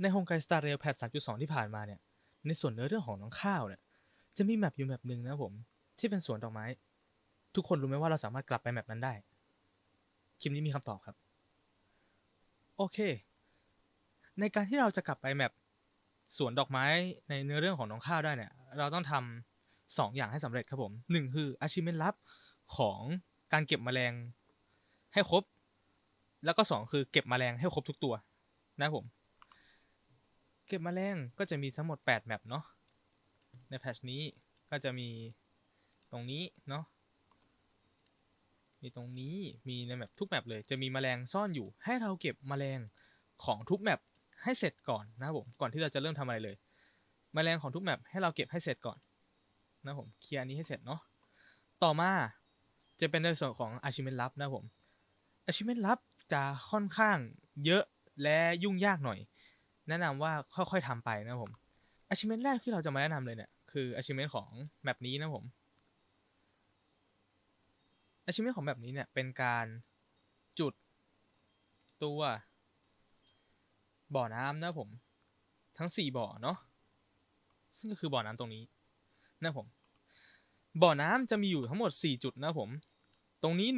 ในฮงไกสตาร์เรลแพท 3.2 ที่ผ่านมาเนี่ย ในส่วนเนื้อเรื่องของน้องข้าวเนี่ย จะมีแมปอยู่แมปหนึ่งนะผม ที่เป็นสวนดอกไม้ ทุกคนรู้ไหมว่าเราสามารถกลับไปแมปนั้นได้ คลิปนี้มีคำตอบครับ โอเค ในการที่เราจะกลับไปแมปสวนดอกไม้ในเนื้อเรื่องของน้องข้าวได้เนี่ย เราต้องทำสองอย่างให้สำเร็จครับผมหนึ่งคือ achievement ลับของการเก็บแมลงให้ครบ แล้วก็สองคือเก็บแมลงให้ครบทุกตัว นะผม เก็บแมลงก็จะมีทั้งหมด 8 แมปเนาะในแพทช์นี้ก็จะมีตรงนี้เนาะมีตรงนี้มีในแมปทุกแมปเลยจะมีแมลงซ่อนอยู่ให้เราเก็บแมลงของทุกแมปให้เสร็จก่อนนะผมก่อนที่เราจะเริ่มทำอะไรเลยแมลงของทุกแมปให้เราเก็บให้เสร็จก่อนนะผมเคลียร์นี้ให้เสร็จเนาะต่อมาจะเป็นในส่วนของ achievement ลับนะผม achievement ลับจะค่อนข้างเยอะและยุ่งยากหน่อย แนะนำว่าค่อยๆทำไปนะผม achievement แรกที่เราจะมาแนะนำเลยเนี่ยคือ achievement ของแมปนี้นะผม achievement ของแบบนี้เนี่ยเป็นการจุดตัวบ่อน้ำนะผม ทั้ง4บ่อเนาะซึ่งก็คือบ่อน้ำตรงนี้นะผม บ่อน้ำจะมีอยู่ทั้งหมด4จุดนะผม ตรงนี้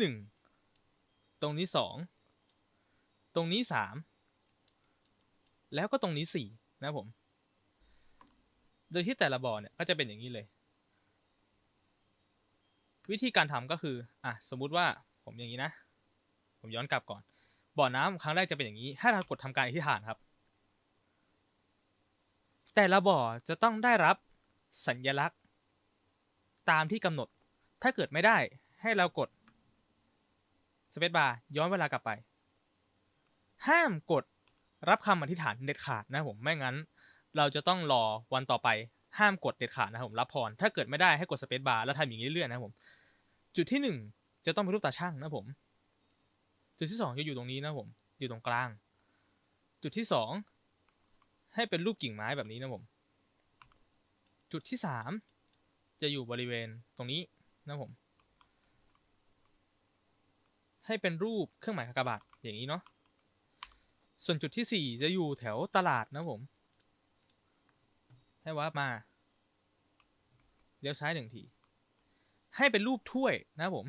1ตรงนี้2ตรงนี้3 แล้วก็ตรงนี้4นะผม โดยที่แต่ละบ่อเนี่ยก็จะเป็นอย่างนี้เลย วิธีการทำก็คืออะสมมุติว่าผมอย่างนี้นะ ผมย้อนกลับก่อน บ่อน้ำครั้งแรกจะเป็นอย่างนี้ ถ้าเรากดทำการอธิษฐานครับ แต่ละบ่อจะต้องได้รับสัญลักษณ์ตามที่กำหนด ถ้าเกิดไม่ได้ให้เรากดสเปซบาร์ย้อนเวลากลับไป ห้ามกด รับคำอธิษฐานเด็ดขาดนะผมไม่งั้น เราจะต้องรอวันต่อไปห้ามกดเด็ดขาดนะครับผมรับพรถ้าเกิดไม่ได้ให้กดสเปซบาร์แล้วทำอย่างนี้เรื่อยๆนะผม จุดที่หนึ่งจะต้องเป็นรูปตาช่างนะผม จุดที่สองจะอยู่ตรงนี้นะผม อยู่ตรงกลาง จุดที่สองให้เป็นรูปกิ่งไม้แบบนี้นะผม จุดที่สามจะอยู่บริเวณตรงนี้นะผม ให้เป็นรูปเครื่องหมายกากบาทอย่างนี้เนาะ ส่วนจุดที่สี่จะอยู่แถวตลาดนะผม ให้วาร์ปมาเลี้ยวซ้ายหนึ่งที ให้เป็นรูปถ้วยนะครับผม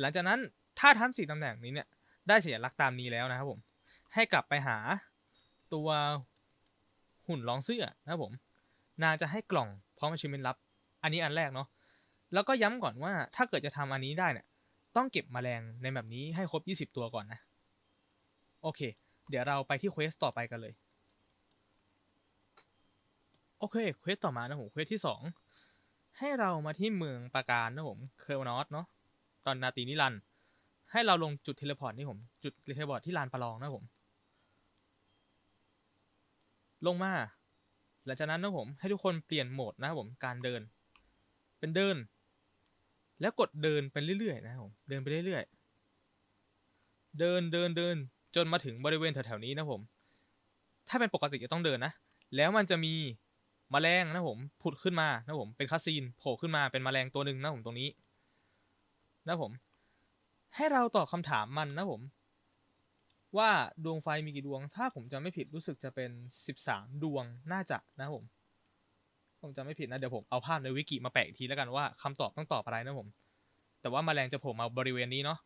หลังจากนั้นถ้าทั้งสี่ตำแหน่งนี้เนี่ย ได้สัญลักษณ์ตามนี้แล้วนะครับผม ให้กลับไปหาตัวหุ่นรองเสื้อนะครับผม นางจะให้กล่องพร้อม achievement ลับ อันนี้อันแรกเนาะ แล้วก็ย้ำก่อนว่าถ้าเกิดจะทำอันนี้ได้เนี่ย ต้องเก็บมแมลงในแบบนี้ให้ครบ 20 ตัวก่อนนะ โอเค เดี๋ยวเราไปที่เควสต่อไปกันเลย โอเคเควสต่อมานะผมเควสที่2ให้เรามาที่เมืองปราการนะผมเคอร์นอสเนาะตอนนาตีนิรันให้เราลงจุดเทเลพอร์ตนี่ผม จุดเทเลพอร์ตที่ลานประลองนะผม ลงมา หลังจากนั้นนะผม ให้ทุกคนเปลี่ยนโหมดนะผมการเดิน เป็นเดิน แล้วกดเดินไปเรื่อยๆ นะผม เดินไปเรื่อยๆ เดินเดินเดิน จนมาถึงบริเวณแถวๆนี้นะผม ถ้าเป็นปกติจะต้องเดินนะ แล้วมันจะมีมแมลงนะผมผุดขึ้นมานะผมเป็นคาซีนโผล่ขึ้นมาเป็นมแมลงตัวหนึ่งนะผมตรงนี้ นะผม ให้เราตอบคำถามมันนะผม ว่าดวงไฟมีกี่ดวง ถ้าผมจำไม่ผิดรู้สึกจะเป็นสิบสามดวงน่าจะนะผม ผมจำไม่ผิดนะเดี๋ยวผมเอาภาพในวิกิมาแปะอีกทีแล้วกันว่าคำตอบต้องตอบอะไรนะผม แต่ว่ามาแมลงจะโผล่มาบริเวณนี้เนาะ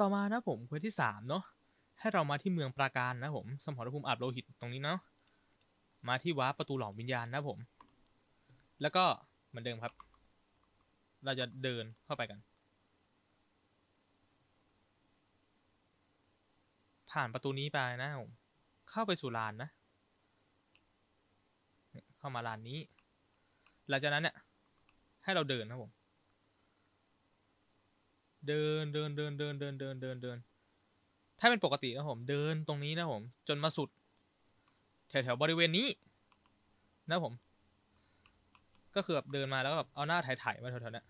ต่อมานะผมเควสที่สามเนาะให้เรามาที่เมืองปราการนะผมสมรภูมิอาบโลหิตตรงนี้เนาะมาที่วาร์ปประตูหลอมวิญญาณนะผม แล้วก็เหมือนเดิมครับ เราจะเดินเข้าไปกัน ผ่านประตูนี้ไปนะผมเข้าไปสู่ลานนะเข้ามาลานนี้ หลังจากนั้นเนี่ยให้เราเดินนะผม เดินเดินเดินเดินเดินเดินเดินเดิน ถ้าเป็นปกตินะผม เดินตรงนี้นะผม จนมาสุด แถวแถวบริเวณนี้ นะผม ก็คือแบบเดินมาแล้วแบบเอาหน้าถ่ายๆมาแถวๆนี้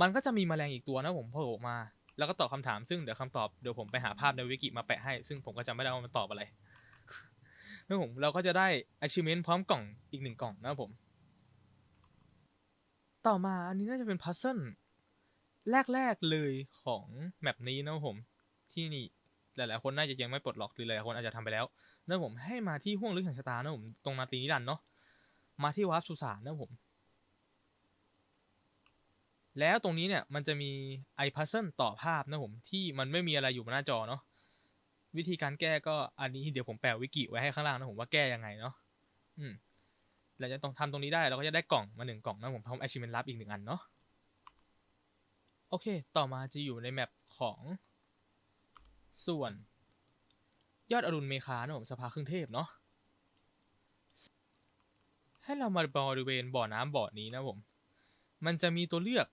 มันก็จะมีแมลงอีกตัวนะผมโผล่ออกมา แล้วก็ตอบคำถามซึ่งเดี๋ยวคำตอบเดี๋ยวผมไปหาภาพในวิกิมาแปะให้ ซึ่งผมก็จำไม่ได้ว่ามันตอบอะไรนะผมเราก็จะได้ achievement พร้อมกล่องอีกหนึ่งกล่องนะผม ต่อมาอันนี้น่าจะเป็นพัซเซิล แรกๆเลยของแมปนี้นะผม ที่นี่หลายๆคนน่าจะยังไม่ปลดล็อกหรือหลายคนอาจจะทำไปแล้วนะผมให้มาที่ห้วงลึกแห่งชะตานะผมตรงนาตีนิรันเนาะมาที่วาร์ปสุสานนะผม แล้วตรงนี้เนี่ยมันจะมีไอพัซเซิลต่อภาพนะผมที่มันไม่มีอะไรอยู่บนหน้าจอเนาะวิธีการแก้ก็อันนี้เดี๋ยวผมแปะวิกิไว้ให้ข้างล่างนะผมว่าแก้ยังไงเนาะอืมเราจะต้องทำตรงนี้ได้เราก็จะได้กล่องมาหนึ่งกล่องนะผมพร้อม achievement ลับอีกหนึ่งอันเนาะ โอเค ต่อมาจะอยู่ในแมปของส่วน ยอดอรุณเมคานะผมสภาครึ่งเทพเนาะ ให้เรามาบริเวณบ่อน้ำบ่อนี้นะผม มันจะมีตัวเลือก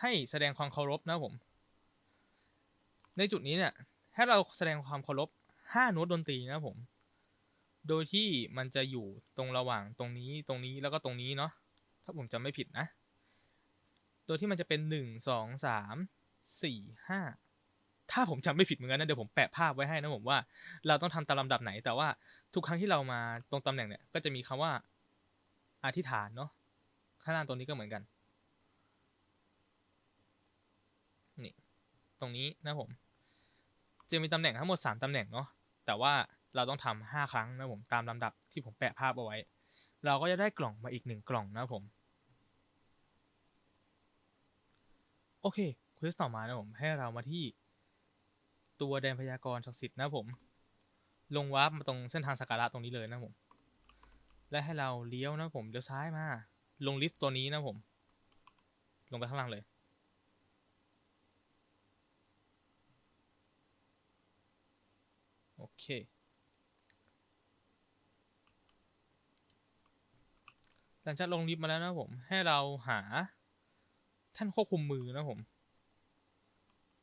ให้แสดงความเคารพนะผม ในจุดนี้เนี่ย ให้เราแสดงความเคารพ5โน้ตดนตรีนะผม โดยที่มันจะอยู่ตรงระหว่างตรงนี้ตรงนี้แล้วก็ตรงนี้เนาะ ถ้าผมจำไม่ผิดนะ โดยที่มันจะเป็น1 2 3 4 5ถ้าผมจำไม่ผิดเหมือนกันนะเดี๋ยวผมแปะภาพไว้ให้นะผมว่า เราต้องทำตามลำดับไหน แต่ว่าทุกครั้งที่เรามาตรงตำแหน่งเนี่ย ก็จะมีคำว่าอธิษฐานเนาะข้างล่างตรงนี้ก็เหมือนกันนี่ตรงนี้นะผม จะมีตำแหน่งทั้งหมด3ตำแหน่งเนาะแต่ว่าเราต้องทำห้าครั้งนะผมตามลำดับที่ผมแปะภาพเอาไว้ เราก็จะได้กล่องมาอีกหนึ่งกล่องนะผม โอเคควิสต่อมานะผมให้เรามาที่ ตัวแดนพยากรณ์ศักดิ์สิทธิ์นะผม ลงวาร์ปมาตรงเส้นทางสักการะตรงนี้เลยนะผม และให้เราเลี้ยวนะผมเลี้ยวซ้ายมา ลงลิฟต์ตัวนี้นะผม ลงไปข้างล่างเลย โอเค หลังจากลงลิฟต์มาแล้วนะผม ให้เราหา ท่านควบคุมมือนะผม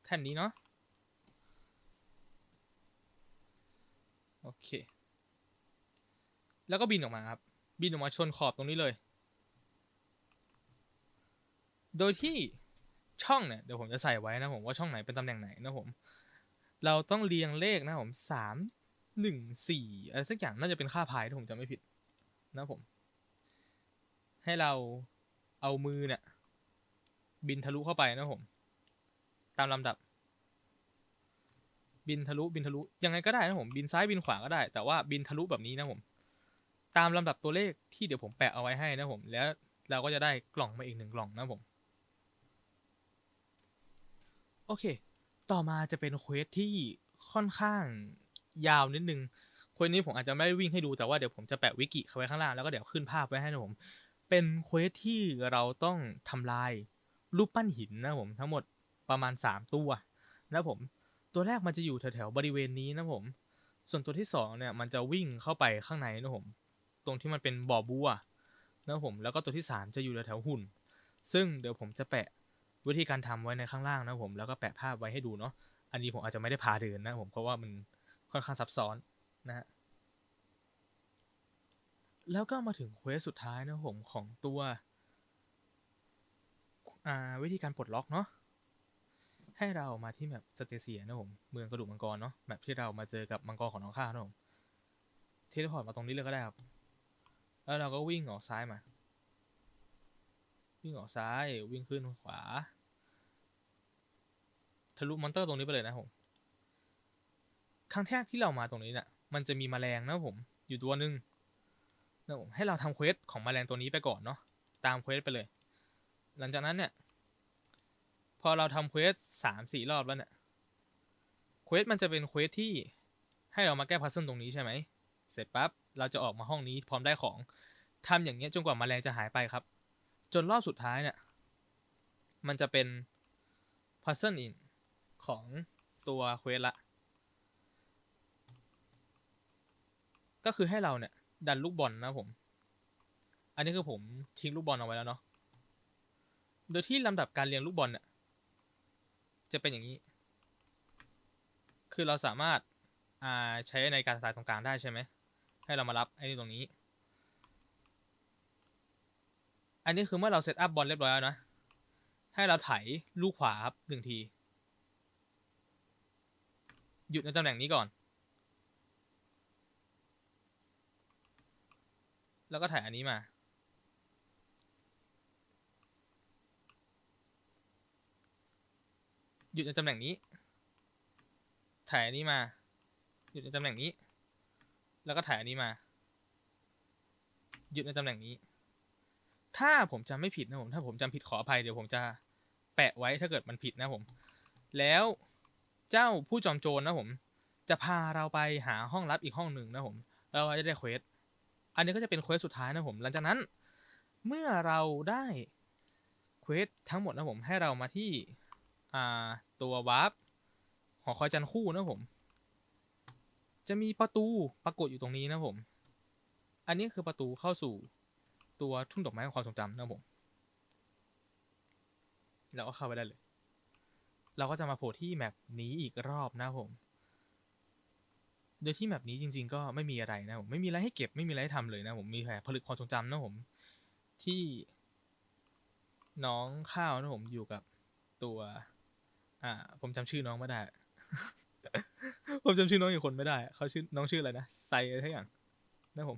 ท่านนี้เนาะโอเค แล้วก็บินออกมาครับ บินออกมาชนขอบตรงนี้เลย โดยที่ช่องเนี่ยเดี๋ยวผมจะใส่ไว้นะผมว่าช่องไหนเป็นตำแหน่งไหนนะผม เราต้องเรียงเลขนะผมสามหนึ่งสี่อะไรสักอย่างน่าจะเป็นค่าพายถ้าผมจำไม่ผิดนะผม ให้เราเอามือเนี่ย บินทะลุเข้าไปนะผม ตามลำดับ บินทะลุบินทะลุยังไงก็ได้นะผม บินซ้ายบินขวาก็ได้ แต่ว่าบินทะลุแบบนี้นะผม ตามลำดับตัวเลขที่เดี๋ยวผมแปะเอาไว้ให้นะผม แล้วเราก็จะได้กล่องมาอีกหนึ่งกล่องนะผม โอเค ต่อมาจะเป็นเควสที่ค่อนข้างยาวนิดนึงเควสนี้ผมอาจจะไม่ได้วิ่งให้ดูแต่ว่าเดี๋ยวผมจะแปะวิกิเข้าไว้ข้างล่างแล้วก็เดี๋ยวขึ้นภาพไว้ให้นะผม เป็นเควสที่เราต้องทำลาย รูปปั้นหินนะผมทั้งหมดประมาณ 3 ตัวนะผม ตัวแรกมันจะอยู่แถวๆบริเวณนี้นะผม ส่วนตัวที่สองเนี่ยมันจะวิ่งเข้าไปข้างในนะผม ตรงที่มันเป็นบ่อบัวนะผมแล้วก็ตัวที่สามจะอยู่แถวๆหุ่น ซึ่งเดี๋ยวผมจะแปะวิธีการทำไว้ในข้างล่างนะผมแล้วก็แปะภาพไว้ให้ดูเนาะอันนี้ผมอาจจะไม่ได้พาเดินนะผมเพราะว่ามันค่อนข้างซับซ้อนนะฮะแล้วก็มาถึงเควสสุดท้ายนะผมของตัว อ่า วิธีการปลดล็อกเนาะให้เรามาที่แมปสเตเซียนะผม เมืองกระดูกมังกรเนาะแมปที่เรามาเจอกับมังกรของน้องข้านะผมเทเลพอร์ตมาตรงนี้เลยก็ได้ครับ แล้วเราก็วิ่งออกซ้ายมา วิ่งออกซ้ายวิ่งขึ้นขวาทะลุมอนเตอร์ตรงนี้ไปเลยนะผมครั้งแรกที่เรามาตรงนี้เนี่ยมันจะมีแมลงนะผม อยู่ตัวหนึ่งนะผมให้เราทำเควสของแมลงตัวนี้ไปก่อนเนาะตามเควสไปเลย หลังจากนั้นเนี่ย พอเราทำเควสสามสี่รอบแล้วเนี่ยเควสมันจะเป็นเควสที่ให้เรามาแก้พัซเซิลตรงนี้ใช่ไหม เสร็จปั๊บเราจะออกมาห้องนี้พร้อมได้ของทำอย่างเงี้ยจนกว่าแมลงจะหายไปครับ จนรอบสุดท้ายเนี่ย มันจะเป็นพัซเซิลอินของตัวเควสละ ก็คือให้เราเนี่ย ดันลูกบอลนะผม อันนี้คือผมทิ้งลูกบอลเอาไว้แล้วเนาะ โดยที่ลำดับการเรียงลูกบอลเนี่ยจะเป็นอย่างนี้ คือเราสามารถอ่าใช้ในการสายตรงกลางได้ใช่ไหม ให้เรามารับไอ้นี่ตรงนี้ อันนี้คือเมื่อเราเซตอัพบอลเรียบร้อยแล้วนะ ให้เราไถลูกขวาครับหนึ่งที หยุดในตำแหน่งนี้ก่อน แล้วก็ถ่ายอันนี้มา หยุดในตำแหน่งนี้ ถ่ายอันนี้มา หยุดในตำแหน่งนี้ แล้วก็ถ่ายอันนี้มา หยุดในตำแหน่งนี้ ถ้าผมจำไม่ผิดนะผม ถ้าผมจำผิดขออภัยเดี๋ยวผมจะแปะไว้ถ้าเกิดมันผิดนะผม แล้วเจ้าผู้จอมโจรนะผม จะพาเราไปหาห้องลับอีกห้องหนึ่งนะผม เราจะได้เควส อันนี้ก็จะเป็นเควสสุดท้ายนะผม หลังจากนั้น เมื่อเราได้เควสทั้งหมดนะผมให้เรามาที่ อ่า ตัววาร์ปหอคอยจันคู่นะผม จะมีประตูปรากฏอยู่ตรงนี้นะผม อันนี้คือประตูเข้าสู่ตัวทุ่งดอกไม้ของความทรงจำนะผมเราก็เข้าไปได้เลย เราก็จะมาโผล่ที่แมปนี้อีกรอบนะผม โดยที่แมปนี้จริง ๆ ก็ไม่มีอะไรนะผม ไม่มีอะไรให้เก็บ ไม่มีอะไรให้ทำเลยนะผม มีแค่ผลึกความทรงจำนะผม ที่น้องข้าวนะผมอยู่กับตัว อ่า ผมจำชื่อน้องไม่ได้ ผมจำชื่อน้องอีกคนไม่ได้ เขาชื่อน้องชื่ออะไรนะไซอะไรทั้งอย่างนะผม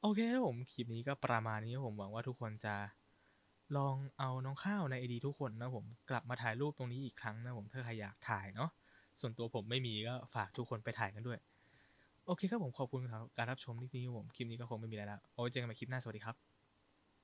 โอเคครับผมคลิปนี้ก็ประมาณนี้ครับผมหวังว่าทุกคนจะลองเอาน้องข้าวในไอดีทุกคนนะผมกลับมาถ่ายรูปตรงนี้อีกครั้งนะผมถ้าใครอยากถ่ายเนาะส่วนตัวผมไม่มีก็ฝากทุกคนไปถ่ายกันด้วย โอเคครับผมขอบคุณครับการรับชมคลิปนี้ผมคลิปนี้ก็คงไม่มีอะไรแล้วเอาไว้เจอกันใหม่คลิปหน้าสวัสดีครับ